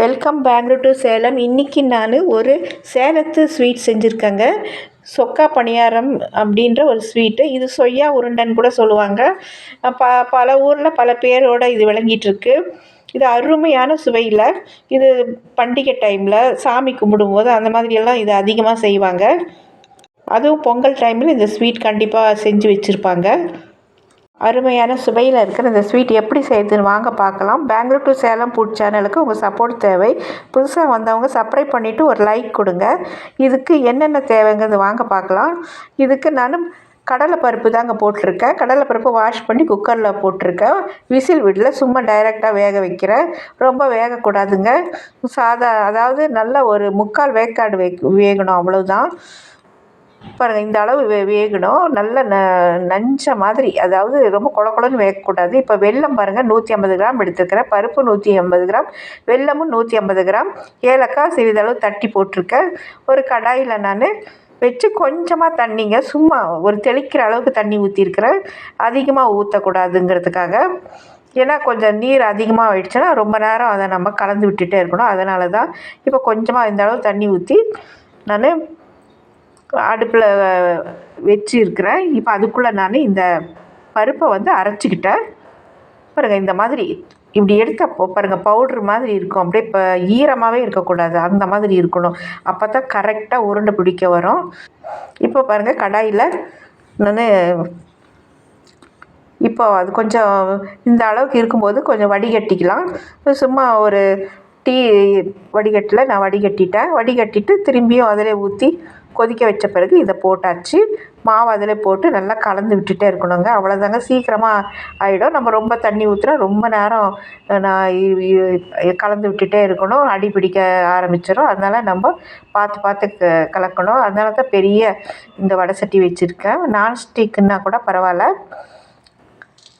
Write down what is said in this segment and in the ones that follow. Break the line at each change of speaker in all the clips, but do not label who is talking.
Welcome Bangalore to Salem இன்றைக்கி நான் ஒரு சேலத்து ஸ்வீட் செஞ்சுருக்கேங்க. சொக்கா பணியாரம் அப்படின்ற ஒரு ஸ்வீட்டு இது சொய்யா உருண்டைன்னு கூட சொல்லுவாங்க. ப பல ஊரில் பல பேரோட இது விளங்கிட்டுருக்கு. இது அருமையான சுவையில். இது பண்டிகை டைமில் சாமி கும்பிடும்போது அந்த மாதிரியெல்லாம் இது அதிகமாக செய்வாங்க. அதுவும் பொங்கல் டைமில் இந்த ஸ்வீட் கண்டிப்பாக செஞ்சு வச்சுருப்பாங்க. அருமையான சுவையில் இருக்கிற இந்த ஸ்வீட் எப்படி செய்யுதுன்னு வாங்க பார்க்கலாம். பெங்களூர் டு சேலம் ஃபுட் சேனலுக்கு உங்கள் சப்போர்ட் தேவை. புதுசாக வந்தவங்க சப்ஸ்கிரைப் பண்ணிவிட்டு ஒரு லைக் கொடுங்க. இதுக்கு என்னென்ன தேவைங்கிறது வாங்க பார்க்கலாம். இதுக்கு நான் கடலைப்பருப்பு தாங்க போட்டிருக்கேன். கடலைப்பருப்பு வாஷ் பண்ணி குக்கரில் போட்டிருக்கேன். விசில் வீட்டில் சும்மா டைரெக்டாக வேக வைக்கிறேன். ரொம்ப வேகக்கூடாதுங்க. சாதா அதாவது நல்ல ஒரு முக்கால் வேக்காடு வே வேகணும் அவ்வளோதான் பாருங்கள் இந்த அளவு வே வேகணும். நல்ல ந நஞ்ச மாதிரி. அதாவது ரொம்ப கொழ கொழன்னு வேகக்கூடாது. இப்போ வெல்லம் பாருங்கள் நூற்றி ஐம்பது கிராம் எடுத்துருக்கிறேன். பருப்பு நூற்றி ஐம்பது கிராம் வெல்லமும் நூற்றி ஐம்பது கிராம். ஏலக்காய் சிறிதளவு தட்டி போட்டிருக்கேன். ஒரு கடாயில் நான் வச்சு கொஞ்சமாக தண்ணிங்க சும்மா ஒரு தெளிக்கிற அளவுக்கு தண்ணி ஊற்றிருக்கிறேன் அதிகமாக ஊற்றக்கூடாதுங்கிறதுக்காக ஏன்னா கொஞ்சம் நீர் அதிகமாக ஆயிடுச்சுன்னா ரொம்ப நேரம் அதை நம்ம கலந்து விட்டுகிட்டே இருக்கணும். அதனால தான் இப்போ கொஞ்சமாக இந்த அளவு தண்ணி ஊற்றி நான் அடுப்பில் வச்சுருக்கிறேன். இப்போ அதுக்குள்ளே நான் இந்த பருப்பை வந்து அரைச்சிக்கிட்டேன். பாருங்கள் இந்த மாதிரி இப்படி எடுத்தப்போ பாருங்கள் பவுட்ரு மாதிரி இருக்கும். அப்படியே இப்போ ஈரமாகவே இருக்கக்கூடாது. அந்த மாதிரி இருக்கணும். அப்போ தான் கரெக்டாக உருண்டை பிடிக்க வரும். இப்போ பாருங்கள் கடாயில் நான் இப்போ அது கொஞ்சம் இந்த அளவுக்கு இருக்கும்போது கொஞ்சம் வடிகட்டிக்கலாம். சும்மா ஒரு டீ வடிகட்டில் நான் வடிகட்டிட்டேன். வடிகட்டிட்டு திரும்பியும் அதிலே ஊற்றி கொதிக்க வச்ச பிறகு இதை போட்டாச்சு. மாவு அதில் போட்டு நல்லா கலந்து விட்டுட்டே இருக்கணுங்க. அவ்வளோதாங்க சீக்கிரமாக ஆகிடும் நம்ம ரொம்ப தண்ணி ஊற்றுனா ரொம்ப நேரம் நான் கலந்து விட்டுட்டே இருக்கணும். அடி பிடிக்க ஆரம்பிச்சிடும் அதனால் நம்ம பார்த்து பார்த்து க கலக்கணும். அதனால தான் பெரிய இந்த வடை சட்டி வச்சுருக்கேன். நான்ஸ்டிக்குன்னா கூட பரவாயில்ல.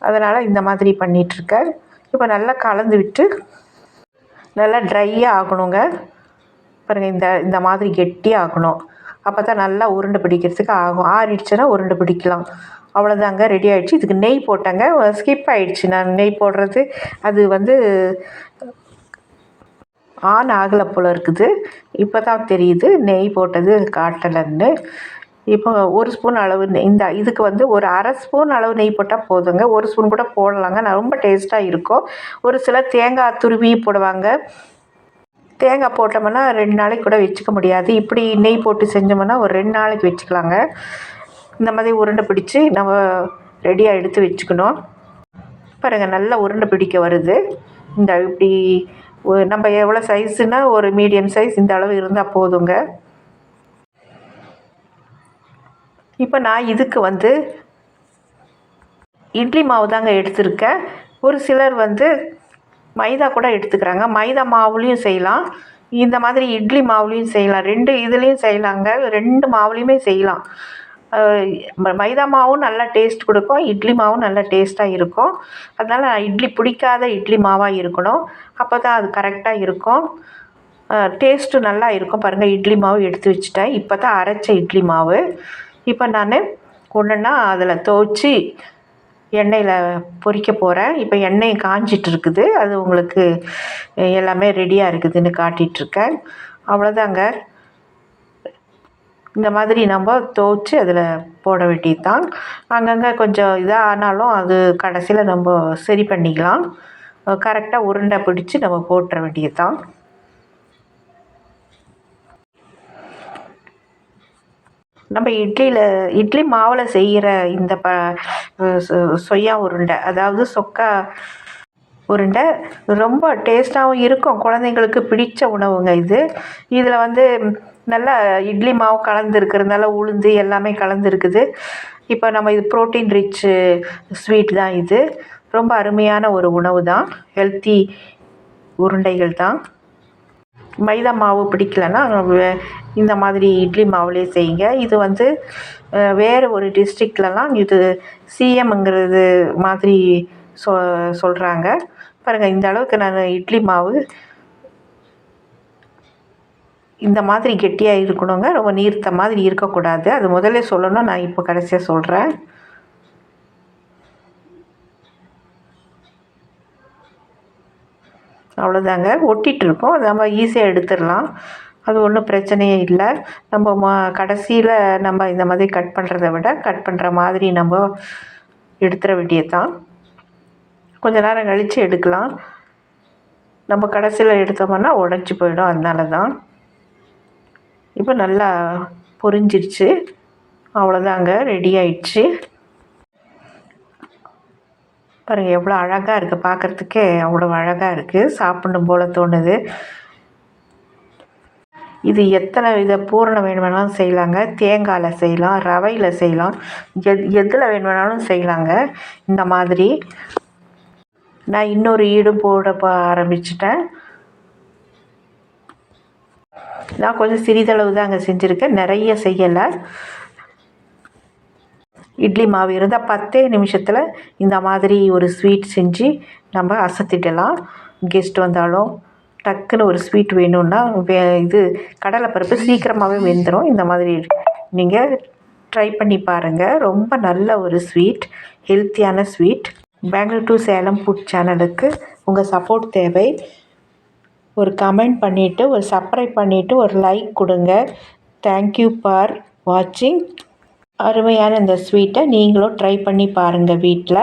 அதனால் இந்த மாதிரி பண்ணிகிட்ருக்கேன் இப்போ நல்லா கலந்து விட்டு நல்லா ட்ரையாக ஆகணுங்க. பாருங்கள் இந்த இந்த மாதிரி கெட்டியாக ஆகணும் அப்போ தான் நல்லா உருண்டை பிடிக்கிறதுக்கு ஆகும். ஆறிடுச்சுன்னா உருண்டை பிடிக்கலாம். அவ்வளோதாங்க ரெடி ஆகிடுச்சு இதுக்கு நெய் போட்டேங்க. ஸ்கிப் ஆகிடுச்சு நான் நெய் போடுறது. அது வந்து ஆன் ஆகலை போல் இருக்குது. இப்போ தான் தெரியுது. நெய் போட்டது காட்டலைன்னு. இப்போ ஒரு ஸ்பூன் அளவு நெய் இந்த இதுக்கு வந்து ஒரு அரை ஸ்பூன் அளவு நெய் போட்டால் போதுங்க. ஒரு ஸ்பூன் கூட போடலாங்க. நான் ரொம்ப டேஸ்ட்டாக இருக்கும். ஒரு சிலர் தேங்காய் துருவி போடுவாங்க. தேங்காய் போட்டோம்னா ரெண்டு நாளைக்கு கூட வச்சுக்க முடியாது. இப்படி நெய் போட்டு செஞ்சோம்னா ஒரு ரெண்டு நாளைக்கு வச்சுக்கலாங்க. இந்த மாதிரி உருண்டை பிடிச்சி நம்ம ரெடியாக எடுத்து வச்சுக்கணும். பாருங்கள் நல்லா உருண்டை பிடிக்க வருது. இந்த இப்படி நம்ம எவ்வளோ சைஸுனால் ஒரு மீடியம் சைஸ் இந்த அளவு இருந்தால் போதுங்க. இப்போ நான் இதுக்கு வந்து இட்லி மாவு தாங்க எடுத்திருக்கேன். ஒரு சிலர் வந்து மைதா கூட எடுத்துக்கிறாங்க. மைதா மாவுலேயும் செய்யலாம். இந்த மாதிரி இட்லி மாவுலேயும் செய்யலாம். ரெண்டு இதுலேயும் செய்யலாங்க. ரெண்டு மாவுலேயுமே செய்யலாம். மைதா மாவும் நல்லா டேஸ்ட் கொடுக்கும். இட்லி மாவும் நல்லா டேஸ்ட்டாக இருக்கும். அதனால் இட்லி பிடிக்காத இட்லி மாவாக இருக்கணும். அப்போ தான் அது கரெக்டாக இருக்கும். டேஸ்ட்டு நல்லா இருக்கும். பாருங்கள் இட்லி மாவு எடுத்து வச்சுட்டேன். இப்போ தான் அரைச்ச இட்லி மாவு. இப்போ நான் ஒன்றுன்னா அதில் துவச்சி எண்ணெயில் பொரிக்க போகிறேன் இப்போ எண்ணெய் காஞ்சிட்டு இருக்குது அது உங்களுக்கு எல்லாமே ரெடியாக இருக்குதுன்னு காட்டிகிட்ருக்கேன் அவ்வளோதாங்க இந்த மாதிரி நம்ம துவச்சி அதில் போட வேண்டியது தான் அங்கங்கே கொஞ்சம் இதாக ஆனாலும் அது கடைசியில் நம்ம சரி பண்ணிக்கலாம். கரெக்டாக உருண்டை பிடிச்சி நம்ம போட்டுற வேண்டியது தான் நம்ம இட்லியில் இட்லி மாவில் செய்கிற இந்த ப சொய்யா உருண்டை. அதாவது சொக்கா உருண்டை. ரொம்ப டேஸ்ட்டாகவும் இருக்கும். குழந்தைங்களுக்கு பிடித்த உணவுங்க இது. இதில் வந்து நல்லா இட்லி மாவு கலந்துருக்கிறதுனால உளுந்து எல்லாமே கலந்துருக்குது. இப்போ நம்ம இது ப்ரோட்டீன் ரிச்சு ஸ்வீட் தான் இது. ரொம்ப அருமையான ஒரு உணவு தான் ஹெல்த்தி உருண்டைகள் தான். மைதா மாவு பிடிக்கலன்னா இந்த மாதிரி இட்லி மாவுலேயே செய்யுங்க. இது வந்து வேறு ஒரு டிஸ்ட்ரிக்ட்லலாம் இது சிஎம்ங்கிறது மாதிரி சொ சொல்கிறாங்க பாருங்கள் இந்த அளவுக்கு நான் இட்லி மாவு இந்த மாதிரி கெட்டியாக இருக்கணுங்க. ரொம்ப நீர்த்த மாதிரி இருக்கக்கூடாது. அது முதல்ல சொல்லணும் நான் இப்போ கடைசியாக சொல்கிறேன் அவ்வளோதாங்க ஒட்டிகிட்டு இருக்கும் அது நம்ம ஈஸியாக எடுத்துடலாம். அது ஒன்றும் பிரச்சனையே இல்லை. நம்ம மா கடைசியில் நம்ம இந்த மாதிரி கட் பண்ணுறத விட கட் பண்ணுற மாதிரி நம்ம எடுத்துட வேண்டியது தான் கொஞ்ச நேரம் கழித்து எடுக்கலாம். நம்ம கடைசியில் எடுத்தோம்னா உடஞ்சி போயிடும். அதனால தான் இப்போ நல்லா பொரிஞ்சிருச்சு. அவ்வளோதாங்க ரெடி ஆயிடுச்சு. பாருங்கள் எவ்வளோ அழகாக இருக்குது பார்க்குறதுக்கே அவ்வளோ அழகாக இருக்குது சாப்பிடணும் போல் தோணுது. இது எத்தனை வித பூரணம் வேணும் வேணாலும் செய்யலாங்க. தேங்காயில் செய்யலாம் ரவையில் செய்யலாம். எத் எதில் வேணும் செய்யலாங்க. இந்த மாதிரி. நான் இன்னொரு ஈடும் போட ஆரம்பிச்சிட்டேன். நான் கொஞ்சம் சிறிதளவு தான் அங்கே செஞ்சுருக்கேன். நிறைய செய்யலை. இட்லி மாவு இருந்தால் பத்தே நிமிஷத்தில் இந்த மாதிரி ஒரு ஸ்வீட் செஞ்சு நம்ம அசத்திடலாம். கெஸ்ட் வந்தாலும் டக்குன்னு ஒரு ஸ்வீட் வேணும்னா வே இது கடலைப்பருப்பு சீக்கிரமாகவே வெந்துடும் இந்த மாதிரி நீங்கள் ட்ரை பண்ணி பாருங்கள் ரொம்ப நல்ல ஒரு ஸ்வீட் ஹெல்த்தியான sweet Bangalore to Salem food சேனலுக்கு உங்கள் சப்போர்ட் தேவை. ஒரு கமெண்ட் பண்ணிவிட்டு ஒரு சப்ஸ்கிரைப் பண்ணிவிட்டு ஒரு லைக் கொடுங்க. தேங்க்யூ ஃபார் வாட்சிங் அருமையான இந்த ஸ்வீட்டை நீங்களும் ட்ரை பண்ணி பாருங்கள் வீட்டில்.